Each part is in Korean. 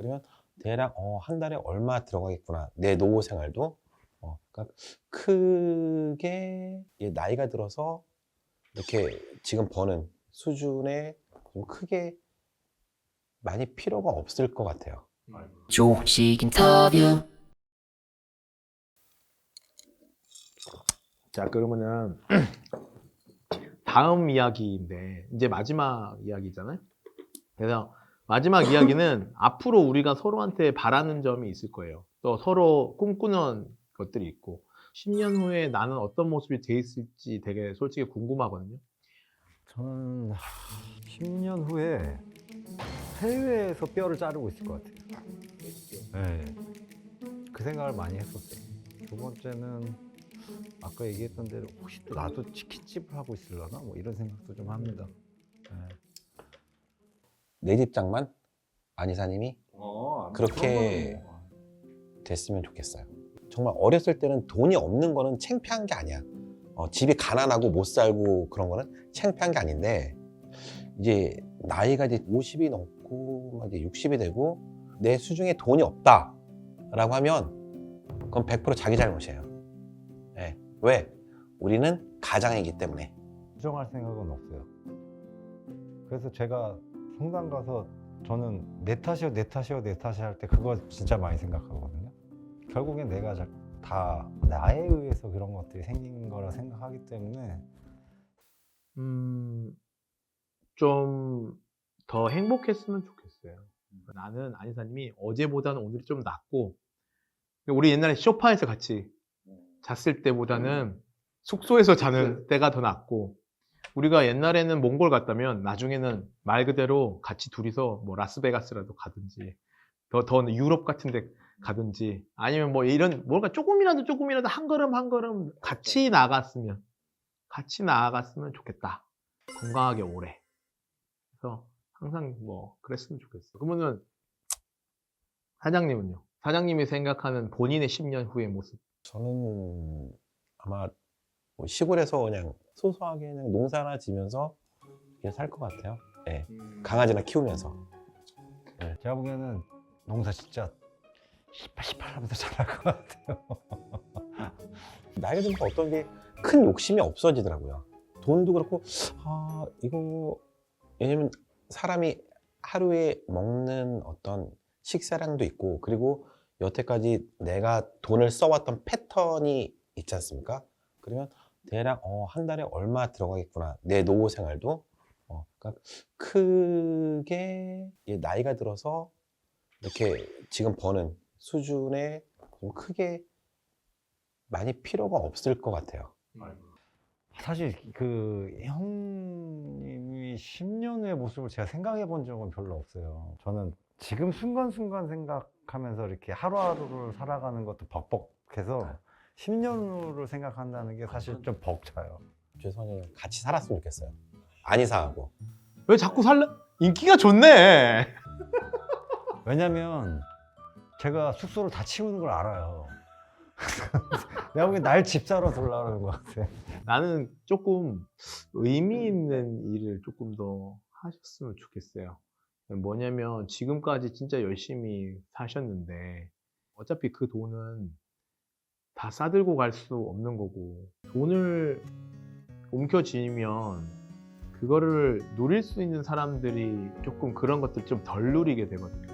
그러면 대략 어, 한 달에 얼마 들어가겠구나. 내 노후 생활도. 어, 그러니까 크게 이 나이가 들어서 이렇게 지금 버는 수준에 좀 크게 많이 필요가 없을 것 같아요. 조식 인터뷰 자, 그러면은 다음 이야기인데 이제 마지막 이야기잖아요. 그래서 마지막 이야기는 앞으로 우리가 서로한테 바라는 점이 있을 거예요. 또 서로 꿈꾸는 것들이 있고 10년 후에 나는 어떤 모습이 돼 있을지 되게 솔직히 궁금하거든요. 저는 10년 후에 해외에서 뼈를 자르고 있을 것 같아요. 네. 그 생각을 많이 했었어요. 두 번째는 아까 얘기했던 대로 혹시 또 나도 치킨집을 하고 있으려나 뭐 이런 생각도 좀 합니다. 네. 내 집장만 안 이사님이 그렇게 됐으면 좋겠어요. 정말 어렸을 때는 돈이 없는 거는 창피한 게 아니야. 어, 집이 가난하고 못 살고 그런 거는 창피한 게 아닌데 이제 나이가 이제 50이 넘고 막 이제 60이 되고 내 수중에 돈이 없다라고 하면 그건 100% 자기 잘못이에요. 예. 왜? 우리는 가장이기 때문에. 부정할 생각은 없어요. 그래서 제가 성당 가서 저는 내 탓이요, 내 탓이요, 내 탓이 할 때 그거 진짜 많이 생각하거든요. 결국엔 내가 자- 다 나에 의해서 그런 것들이 생긴 거라 생각하기 때문에 음, 좀 더 행복했으면 좋겠어요. 나는 안희사님이 어제보다는 오늘이 좀 낫고, 우리 옛날에 쇼파에서 같이 잤을 때보다는 숙소에서 자는 때가 더 낫고, 우리가 옛날에는 몽골 갔다면 나중에는 말 그대로 같이 둘이서 뭐 라스베가스라도 가든지, 더, 더 유럽 같은 데 가든지, 아니면 뭐 이런, 뭔가 조금이라도 조금이라도 한 걸음 한 걸음 같이 나갔으면, 같이 나아갔으면 좋겠다. 건강하게 오래. 그래서 항상 뭐 그랬으면 좋겠어. 그러면은 사장님은요? 사장님이 생각하는 본인의 10년 후의 모습. 저는 아마 뭐 시골에서 그냥 소소하게 그냥 농사나 지면서 살것 같아요. 예. 강아지나 키우면서. 제가 보기에는 농사 진짜 시팔 시팔 하면서 잘할 것 같아요. 나이가 들면서 어떤 게 큰 욕심이 없어지더라고요. 돈도 그렇고, 아, 이거, 왜냐면 사람이 하루에 먹는 어떤 식사량도 있고, 그리고 여태까지 내가 돈을 써왔던 패턴이 있지 않습니까? 그러면 대략, 어, 한 달에 얼마 들어가겠구나. 내 노후 생활도. 어, 그러니까 크게 이 나이가 들어서 이렇게 지금 버는 수준에 좀 크게 많이 필요가 없을 것 같아요. 사실 그 형님이 10년 후의 모습을 제가 생각해 본 적은 별로 없어요. 저는 지금 순간순간 생각하면서 이렇게 하루하루를 살아가는 것도 벅벅해서 10년 후를 생각한다는 게 사실 좀 벅차요. 죄송해요. 같이 살았으면 좋겠어요. 안이사하고. 왜 자꾸 살래? 인기가 좋네. 왜냐면 제가 숙소를 다 치우는 걸 알아요. 내가 보기엔 날 집사로 돌아가는 것 같아. 나는 조금 의미 있는 일을 조금 더 하셨으면 좋겠어요. 뭐냐면 지금까지 진짜 열심히 사셨는데 어차피 그 돈은 다 싸들고 갈 수 없는 거고 돈을 움켜쥐면 그거를 누릴 수 있는 사람들이 조금 그런 것들 좀 덜 누리게 되거든요.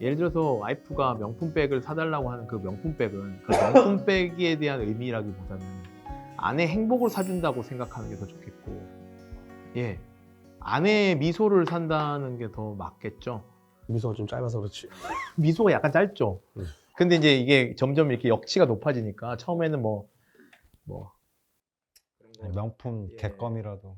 예를 들어서 와이프가 명품백을 사달라고 하는 그 명품백은 그 명품백에 대한 의미라기보다는 아내 행복을 사준다고 생각하는 게 더 좋겠고, 예. 아내의 미소를 산다는 게 더 맞겠죠. 미소가 좀 짧아서 그렇지. 미소가 약간 짧죠. 음. 근데 이제 이게 점점 이렇게 역치가 높아지니까 처음에는 뭐, 뭐. 명품 예. 객검이라도.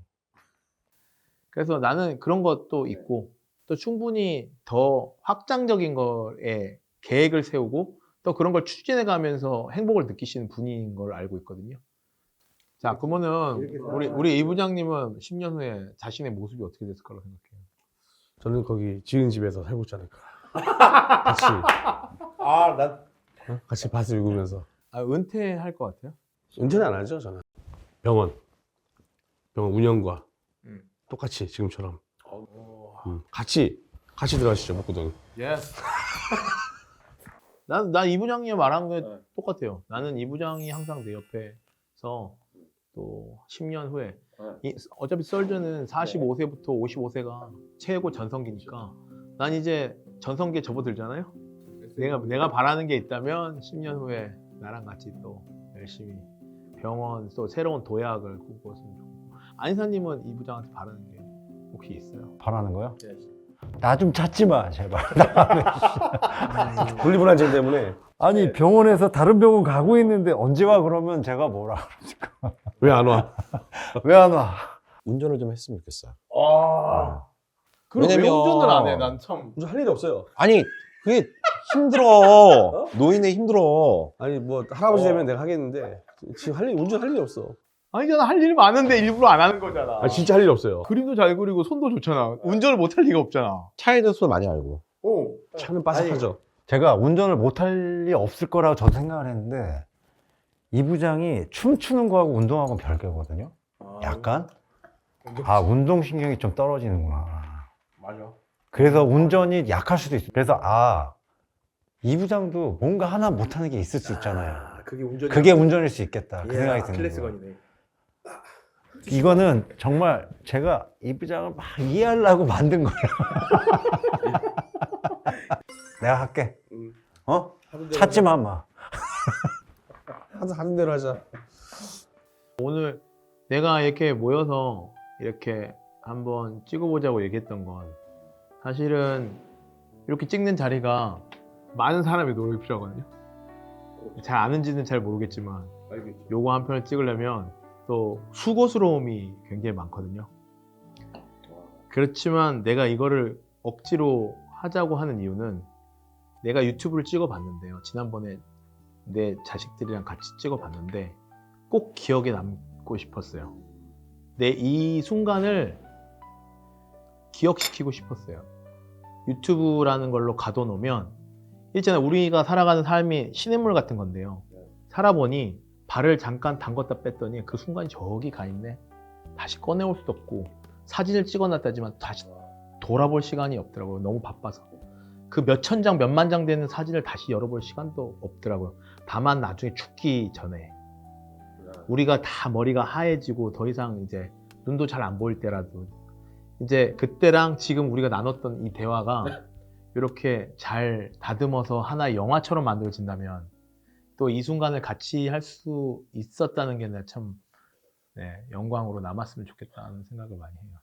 그래서 나는 그런 것도 있고, 또 충분히 더 확장적인 거에 계획을 세우고, 또 그런 걸 추진해 가면서 행복을 느끼시는 분인 걸 알고 있거든요. 자, 그러면은 우리, 우리 이 부장님은 10년 후에 자신의 모습이 어떻게 됐을 거라고 생각해요? 저는 거기 지은 집에서 살고 있지 않을까. 같이 아, 난 어? 같이 밭을 읽으면서 아, 은퇴할 것 같아요? 은퇴는 안 하죠 저는. 병원 병원 운영과 음. 똑같이 지금처럼 음, 같이 같이 들어가시죠 목구덩이. 예스. 난, 난 이 부장이 말한 게 똑같아요. 나는 이 부장이 항상 내 옆에서 또 10년 후에 이- 어차피 썰전은 45세부터 55세가 최고 전성기니까 난 이제 전성기에 접어들잖아요. 내가 내가 바라는 게 있다면 10년 후에 나랑 같이 또 열심히 병원 또 새로운 도약을 꿈꿨으면 좋고 안희사님은 이 부장한테 바라는 게 혹시 있어요? 바라는 거요? 나좀 찾지 마 제발. 분리불안증 때문에 아니 병원에서 다른 병원 가고 있는데 언제 와 그러면 제가 뭐라 왜안 와? 왜 안 와? 운전을 좀 했으면 좋겠어요. 그럼 왜 운전을 안 해? 난 참. 무슨 할 일이 없어요. 아니 그게 힘들어. 노인에 힘들어. 아니 뭐 할아버지 되면 내가 하겠는데 지금 할 일, 운전 할 일이 없어. 아니잖아 할 일이 많은데 일부러 안 하는 거잖아. 아 진짜 할 일이 없어요. 그림도 잘 그리고 손도 좋잖아. 운전을 못 할 리가 없잖아. 차에 대해서 많이 알고. 차는 빠삭하죠. 제가 운전을 못할 리 없을 거라고 저도 생각을 했는데 이 부장이 춤추는 거하고 운동하고는 별개거든요. 약간 아 운동 신경이 좀 떨어지는구나. 맞아. 그래서 운전이 약할 수도 있어. 그래서 아 이 부장도 뭔가 하나 못하는 게 있을 수 있잖아요. 그게 운전. 그게 운전일 수 있겠다. 그 생각이 드는 거예요. 클래스건이네. 이거는 정말 제가 이 부장을 막 이해하려고 만든 거야. 내가 할게. 응. 어? 대로 찾지 마, 마. 하자. 하는 대로 하자. 오늘 내가 이렇게 모여서 이렇게 한번 찍어보자고 얘기했던 건 사실은 이렇게 찍는 자리가 많은 사람의 노력이 필요하거든요. 잘 아는지는 잘 모르겠지만 알겠죠. 요거 한 편을 찍으려면 또 수고스러움이 굉장히 많거든요. 그렇지만 내가 이거를 억지로 하자고 하는 이유는 내가 유튜브를 찍어봤는데요. 지난번에 내 자식들이랑 같이 찍어봤는데 꼭 기억에 남고 싶었어요. 내 이 순간을 기억시키고 싶었어요. 유튜브라는 걸로 가둬놓으면 있잖아요. 우리가 살아가는 삶이 시냇물 같은 건데요. 살아보니 발을 잠깐 담궜다 뺐더니 그 순간이 저기 가 있네. 다시 꺼내올 수도 없고 사진을 찍어놨다지만 다시 돌아볼 시간이 없더라고요. 너무 바빠서. 그 몇 천 장, 몇만 장 되는 사진을 다시 열어볼 시간도 없더라고요. 다만 나중에 죽기 전에 우리가 다 머리가 하얘지고 더 이상 이제 눈도 잘 안 보일 때라도 이제 그때랑 지금 우리가 나눴던 이 대화가 이렇게 잘 다듬어서 하나의 영화처럼 만들어진다면 또 이 순간을 같이 할 수 있었다는 게 참 네, 영광으로 남았으면 좋겠다는 생각을 많이 해요.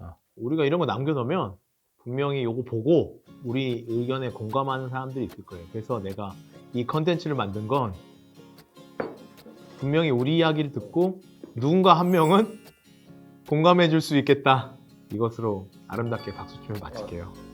어, 우리가 이런 거 남겨놓으면 분명히 이거 보고 우리 의견에 공감하는 사람들이 있을 거예요. 그래서 내가 이 컨텐츠를 만든 건 분명히 우리 이야기를 듣고 누군가 한 명은 공감해 줄 수 있겠다. 이것으로 아름답게 박수춤을 마칠게요.